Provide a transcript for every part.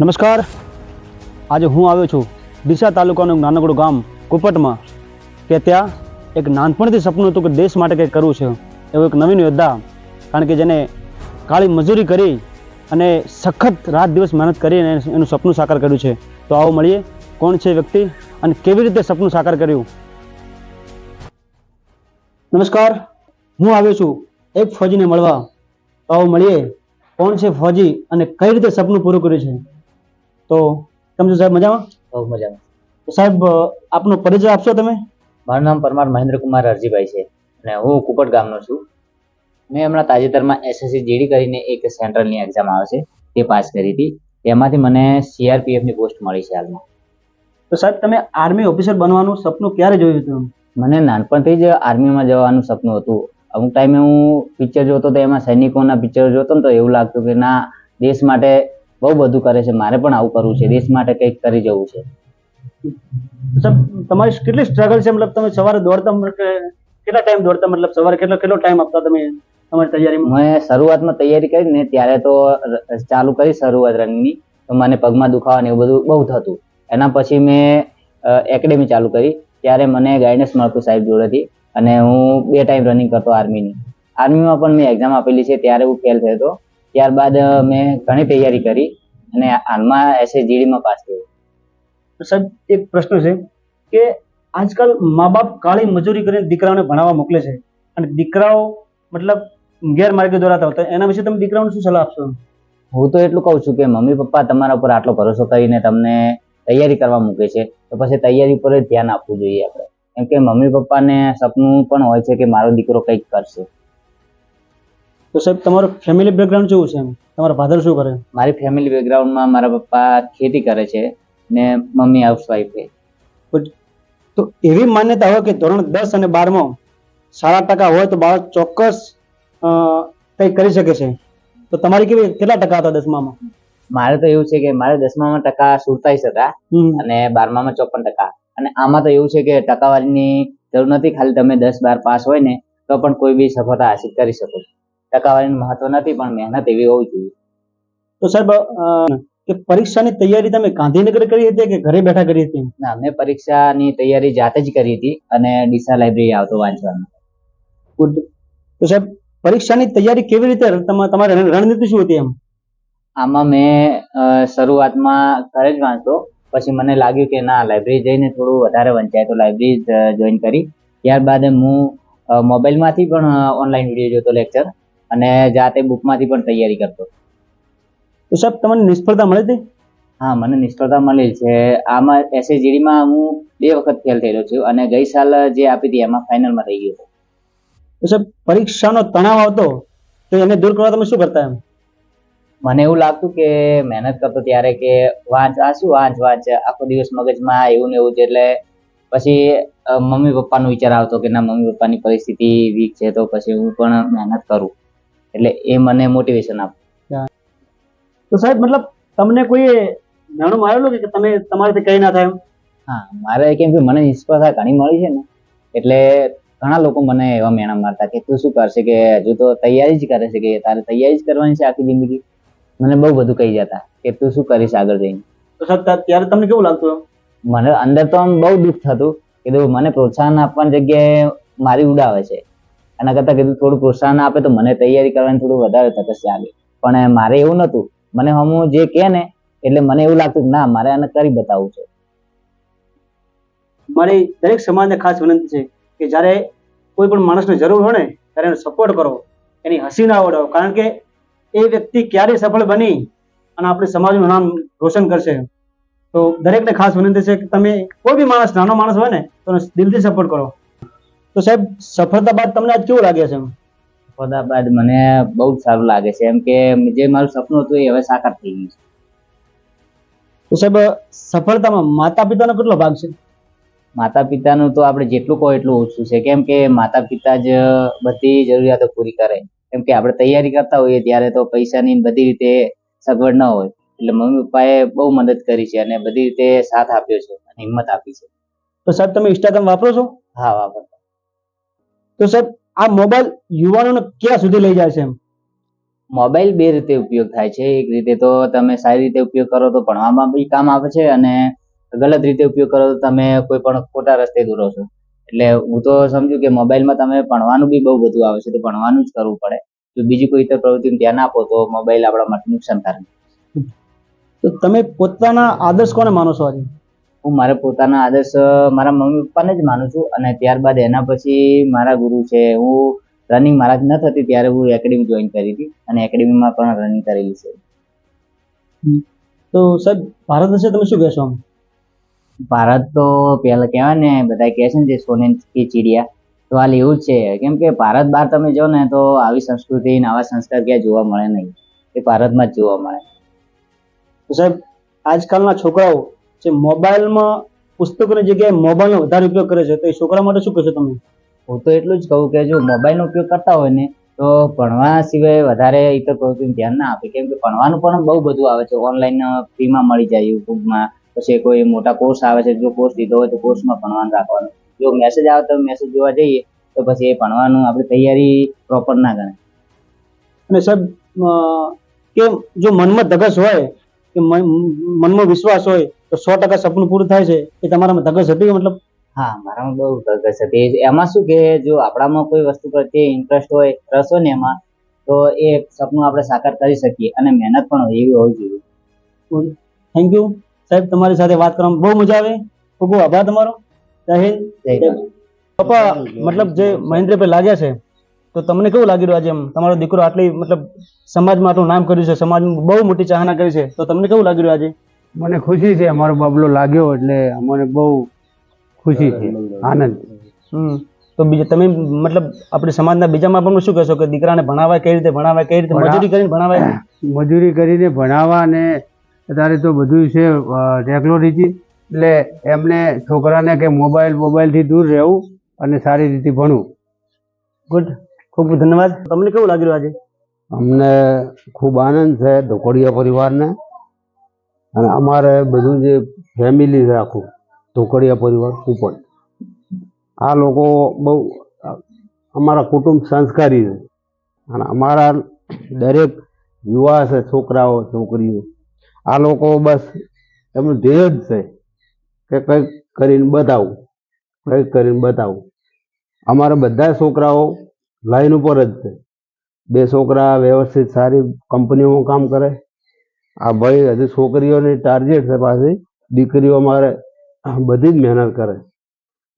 નમસ્કાર. આજે હું આવ્યો છું ડીસા તાલુકાનું એક નાનકડું ગામ કુપટમાં, કે ત્યાં એક નાનપણથી સપનું હતું કે દેશ માટે કંઈક કરવું છે, એવો એક નવીન યોદ્ધા, કારણ કે જેને કાળી મજૂરી કરી અને સખત રાત દિવસ મહેનત કરીને એનું સપનું સાકાર કર્યું છે. તો આવો મળીએ, કોણ છે વ્યક્તિ અને કેવી રીતે સપનું સાકાર કર્યું? નમસ્કાર, હું આવ્યો છું એક ફોજીને મળવા. તો આવો મળીએ, કોણ છે ફૌજી અને કઈ રીતે સપનું પૂરું કર્યું છે? તો કેમ છો સાહેબ? મજામાં? બહુ મજામાં. તો સાહેબ આપનો પરિચય આપશો તમે? મારું નામ પરમાર મહેન્દ્રકુમાર અરજીભાઈ છે અને હું કુપટ ગામનો છું. મેં હમણાં તાજેતરમાં એસએસસી જીડી કરીને એક સેન્ટ્રલની એક્ઝામ આવે છે તે પાસ કરી હતી. તેમાંથી મને સીઆરપીએફની પોસ્ટ મળી છે હાલમાં. તો સાહેબ તમે આર્મી ઓફિસર બનવાનું સપનું ક્યારે જોયું હતું મને નાનપણથી જ આર્મીમાં જવાનું સપનું હતું. અમુક ટાઈમે હું પિક્ચર જોતો તો એમાં સૈનિકોના પિક્ચર જોતો ને તો એવું લાગતું કે ના દેશ માટે બહુ બધું કરે છે. મારે પણ આવું કરવું છે. દેશ માટે કંઈક કરી જવું છે. તમારી કેટલી સ્ટ્રગલ છે? મતલબ તમે સવારે દોડતા કેટલા ટાઈમ દોડતા? મતલબ સવારે કેટલો કેટલો ટાઈમ આપતા તમે તમારી તૈયારીમાં? મેં શરૂઆતમાં તૈયારી કરી ને ત્યારે તો ચાલુ કરી શરૂઆત રનિંગની. તો મને પગમાં દુખાવા ને એવું બધું બહુ થતું. એના પછી મેં એકેડેમી ચાલુ કરી. ત્યારે મને ગાઈડન્સ મળતું સાહેબ જોડેથી. અને હું બે ટાઈમ રનિંગ કરતો આર્મીની આર્મીમાં પણ મેં એક્ઝામ આપેલી છે. ત્યારે હું ફેલ થયો હતો. ત્યારબાદ મેં ઘણી તૈયારી કરી અને હાલમાં એસએસજીડીમાં પાસ થયો. સાહેબ એક પ્રશ્ન છે કે આજકાલ મા બાપ કાળી મજૂરી કરીને દીકરાઓને ભણાવવા મોકલે છે અને દીકરાઓ મતલબ ગેરમાર્ગે દોરાતા હોતા એના વિશે તમે દીકરાઓને શું સલાહ આપશો? હું તો એટલું કહું છું કે મમ્મી પપ્પા તમારા ઉપર આટલો ભરોસો કરીને તમને તૈયારી કરવા મૂકે છે તો પછી તૈયારી પર જ ધ્યાન આપવું જોઈએ આપણે. કેમ કે મમ્મી પપ્પાને સપનું પણ હોય છે કે મારો દીકરો કંઈક કરશે. તો સાહેબ તમારું ફેમિલી બેકગ્રાઉન્ડ કેવું છે તમારો ફાધર શું કરે? મારી ફેમિલી બેકગ્રાઉન્ડમાં મારા પપ્પા ખેતી કરે છે ને મમ્મી હાઉસવાઈફ છે. તો એવી માન્યતા હોય કે ધોરણ દસ અને બારમાં સારા ટકા હોય તો બાળક ચોક્કસ કંઈ કંઈક કરી શકે છે? તો તમારી કેવી કેટલા ટકા હતા દસમામાં? મારે તો એવું છે કે મારે દસમામાં ટકા સુડતાલીસ હતા અને બારમામાં ચોપન ટકા. અને આમાં તો એવું છે કે ટકાવારીની જરૂર નથી ખાલી તમે દસ બાર પાસ હોય ને તો પણ કોઈ બી સફળતા હાસિલ કરી શકો છો. ટકાવારીનું મહત્વ નથી પણ મહેનત એવી હોવી જોઈએ. તો સાહેબ કે પરીક્ષાની તૈયારી તમે ગાંધીનગર કરી હતી કે ઘરે બેઠા કરી હતી? ના મેં પરીક્ષાની તૈયારી જાતે જ કરી હતી અને ડીસા લાઇબ્રેરી આવતો વાંચવાનો. ગુડ તો સાહેબ પરીક્ષાની તૈયારી કેવી રીતે તમારે તમારી રણ- રણનીતિ શું હતી એમ? આમાં મેં શરૂઆતમાં ઘરે જ વાંચતો પછી મને લાગ્યું કે ના લાઇબ્રેરી જઈને થોડું વધારે વંચાય. તો લાઇબ્રેરી જોઈન કરી. ત્યારબાદ હું મોબાઈલમાંથી પણ ઓનલાઈન વીડિયો જોતો લેક્ચર અને જાતે બુકમાંથી પણ તૈયારી કરતો. તો સાહેબ તમને નિષ્ફળતા મળી હતી? હા મને નિષ્ફળતા મળી છે. આમાં એસએજીડીમાં હું બે વખત ફેલ થયેલો છું અને ગઈ સાલ જે આપી હતી એમાં ફાઇનલમાં થઈ ગયો તો સાહેબ પરીક્ષાનો તણાવ આવતો તો એને દૂર કરવા તમે શું કરતા એમ? મને એવું લાગતું કે મહેનત કરતો ત્યારે કે વાંચ આ શું વાંચ વાંચ આખો દિવસ મગજમાં એવું ને એવું જ એટલે પછી મમ્મી પપ્પાનો વિચાર આવતો કે ના મમ્મી પપ્પાની પરિસ્થિતિ વીક છે તો પછી હું પણ મહેનત કરું. એટલે એ મને મોટિવેશન આપે. તો સાહેબ મતલબ તમને કોઈ નાણું મારેલું કે તમે તમારાથી કઈ ના થાય હા મારે કેમ કે મને નિષ્ફળતા ઘણી મળી છે ને એટલે ઘણા લોકો મને એવા મેણા મારતા કે તું શું કરશે કે હજુ તો તૈયારી જ કરે છે કે તારે તૈયારી જ કરવાની છે આખી જિંદગી? મને બહુ બધું કહી જતા કે તું શું કરીશ આગળ જઈને? તો સાહેબ ત્યારે તમને કેવું લાગતું મને અંદર તો આમ બહુ દુઃખ થતું કે મને પ્રોત્સાહન આપવાની જગ્યાએ મારી ઉડાવે છે. એના કરતાં કીધું થોડું પ્રોત્સાહન આપે તો મને તૈયારી કરવાની થોડું વધારે તકસ્યા આવે. પણ મારે એવું નહોતું. મને હમું જે કે ને, એટલે મને એવું લાગતું કે ના, મારે આને કરી બતાવવું છે. મારી દરેક સમાજને ખાસ વિનંતી છે કે જ્યારે કોઈ પણ માણસને જરૂર હોય ને, ત્યારે એનો સપોર્ટ કરો. એની હસી ના ઉડાવો કારણ કે એ વ્યક્તિ ક્યારે સફળ બની અને આપણે સમાજનું નામ રોશન કરશે. તો દરેકને ખાસ વિનંતી છે કે તમે કોઈ બી માણસ, નાનો માણસ હોય ને, તો દિલથી સપોર્ટ કરો. તો સાહેબ સફળતા બાદ તમને આજ કેવું લાગે છે સફળતા બાદ મને બહુ જ સારું લાગે છે. એમ કે જે મારું સપનું હતું એ હવે સાકાર થઈ ગયું છે. તો સાહેબ સફળતામાં માતા પિતાનો કેટલો ભાગ છે? માતા પિતાનું તો આપણે જેટલું કહો એટલું ઓછું છે. કેમ કે માતા પિતા જ બધી જરૂરિયાતો પૂરી કરે. કેમ કે આપણે તૈયારી કરતા હોઈએ ત્યારે તો પૈસાની બધી રીતે સગવડ ન હોય. એટલે મમ્મી પપ્પાએ બહુ મદદ કરી છે અને બધી રીતે સાથ આપ્યો છે અને હિંમત આપી છે. તો સાહેબ તમે ઇન્સ્ટાગ્રામ વાપરો છો? હા વાપરતા. તો સાહેબ આ મોબાઈલ યુવાનોને ક્યાં સુધી લઈ જાય છે એમ? મોબાઈલ બે રીતે ઉપયોગ થાય છે. એક રીતે તો તમે સારી રીતે ઉપયોગ કરો તો ભણવામાં બી કામ આવે છે અને ગલત રીતે ઉપયોગ કરો તો તમે કોઈ પણ ખોટા રસ્તે દોરો છો. એટલે હું તો સમજુ કે મોબાઈલમાં તમે ભણવાનું બી બહુ બધું આવે છે તો ભણવાનું જ કરવું પડે. જો બીજી કોઈ રીતે પ્રવૃત્તિને ધ્યાન આપો તો મોબાઈલ આપણા માટે નુકસાનકારક તો તમે પોતાના આદર્શ કોને માનો છો આજે? હું મારા પોતાના આદર્શ મારા મમ્મી પપ્પાને જ માનું છું અને ત્યારબાદ એના પછી મારા ગુરુ છે. હું રનિંગ મારાથી ન થતી ત્યારે હું એકેડેમી જોઈન કરી હતી અને એકેડેમીમાં પણ રનિંગ કરેલી છે. તો સાહેબ ભારત વિશે તમે શું કહેશો ભારત તો પહેલાં કહેવાય ને બધા કહે છે ને જે સોને કી ચીડિયા. તો હાલ એવું જ છે. કેમ કે ભારત બહાર તમે જો ને તો આવી સંસ્કૃતિ આવા સંસ્કાર ક્યાંય જોવા મળે નહીં. એ ભારતમાં જ જોવા મળે. તો સાહેબ આજકાલના છોકરાઓ જે મોબાઈલમાં પુસ્તકોની જગ્યાએ મોબાઈલનો વધારે ઉપયોગ કરે છે તો એ છોકરા માટે શું કહેશો તમે? હું તો એટલું જ કહું કે જો મોબાઈલનો ઉપયોગ કરતા હોય ને તો ભણવા સિવાય વધારે ઇતર પ્રવૃત્તિને ધ્યાન ના આપે. કેમ કે ભણવાનું પણ બહુ બધું આવે છે. ઓનલાઈન ફ્રીમાં મળી જાય યુટ્યુબમાં. પછી કોઈ મોટા કોર્સ આવે છે જો કોર્સ લીધો હોય તો કોર્સમાં ભણવાનું રાખવાનું. જો મેસેજ આવે તો મેસેજ જોવા જઈએ તો પછી એ ભણવાનું આપણી તૈયારી પ્રોપર ના ગણે અને સાહેબ કે જો મનમાં ધગસ હોય કે મન- મનમાં વિશ્વાસ હોય તો સો ટકા સપનું પૂરું થાય છે એ તમારામાં ધગસ હતી મતલબ? હા મારામાં બહુ ધગસ હતી. એમાં શું કે જો આપણામાં કોઈ વસ્તુ પ્રત્યે ઇન્ટરેસ્ટ હોય રસ હોય ને એમાં તો એ સપનું આપણે સાકાર કરી શકીએ અને મહેનત પણ હોય એવી હોવી જોઈએ. થેન્ક યુ સાહેબ તમારી સાથે વાત કરવામાં બહુ મજા આવે. ખૂબ ખૂબ આભાર તમારો. જય. પપ્પા મતલબ જે મહેન્દ્રભાઈ લાગ્યા છે તો તમને કેવું લાગી રહ્યું આજે એમ? તમારો દીકરો આટલી મતલબ સમાજમાં આટલું નામ કર્યું છે સમાજમાં બહુ મોટી ચાહના કરી છે તો તમને કેવું લાગી રહ્યું આજે? મને ખુશી છે અમારો બાબલો લાગ્યો એટલે અમને બહુ ખુશી છે આનંદ. તો બીજા તમે મતલબ આપણે સમાજના બીજામાં પણ શું કહેશો કે દીકરાને ભણાવાય કઈ રીતે ભણાવાય કઈ રીતે મજૂરી કરીને ભણાવાય? મજૂરી કરીને ભણાવવા અને અત્યારે તો બધું છે ટેકનોલોજી એટલે એમને છોકરાને કે મોબાઈલ મોબાઈલથી દૂર રહેવું અને સારી રીતે ભણવું. ગુડ ખૂબ ખૂબ ધન્યવાદ. તમને કેવું લાગ્યું આજે? અમને ખૂબ આનંદ છે ધોકડિયા પરિવારને. અને અમારે બધું જે ફેમિલી રાખું ઢોકળિયા પરિવાર ઉપર આ લોકો બહુ, અમારા કુટુંબ સંસ્કારી છે. અને અમારા દરેક યુવા છે, છોકરાઓ, છોકરીઓ, આ લોકો બસ એમનું ધ્યેય જ છે કે કંઈક કરીને બતાવું, કંઈક કરીને બતાવું. અમારા બધા છોકરાઓ લાઈન ઉપર જ છે. બે છોકરા વ્યવસ્થિત સારી કંપનીઓમાં કામ કરે આ ભાઈ હજી છોકરીઓની ટાર્ગેટ છે પાછી. દીકરીઓ અમારે બધી જ મહેનત કરે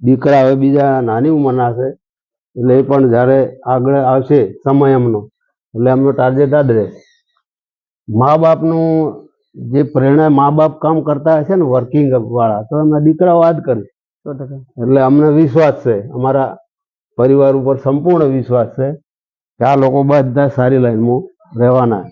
દીકરા હવે બીજા નાની ઉંમરના છે. એટલે એ પણ જ્યારે આગળ આવશે સમય એમનો, એટલે એમનો ટાર્ગેટ આ જ રહે. મા બાપનું જે પ્રેરણા, મા બાપ કામ કરતા હશે ને વર્કિંગ વાળા, તો એમના દીકરાઓ આ જ કરે. એટલે અમને વિશ્વાસ છે. અમારા પરિવાર ઉપર સંપૂર્ણ વિશ્વાસ છે કે આ લોકો બધા સારી લાઈનમાં રહેવાના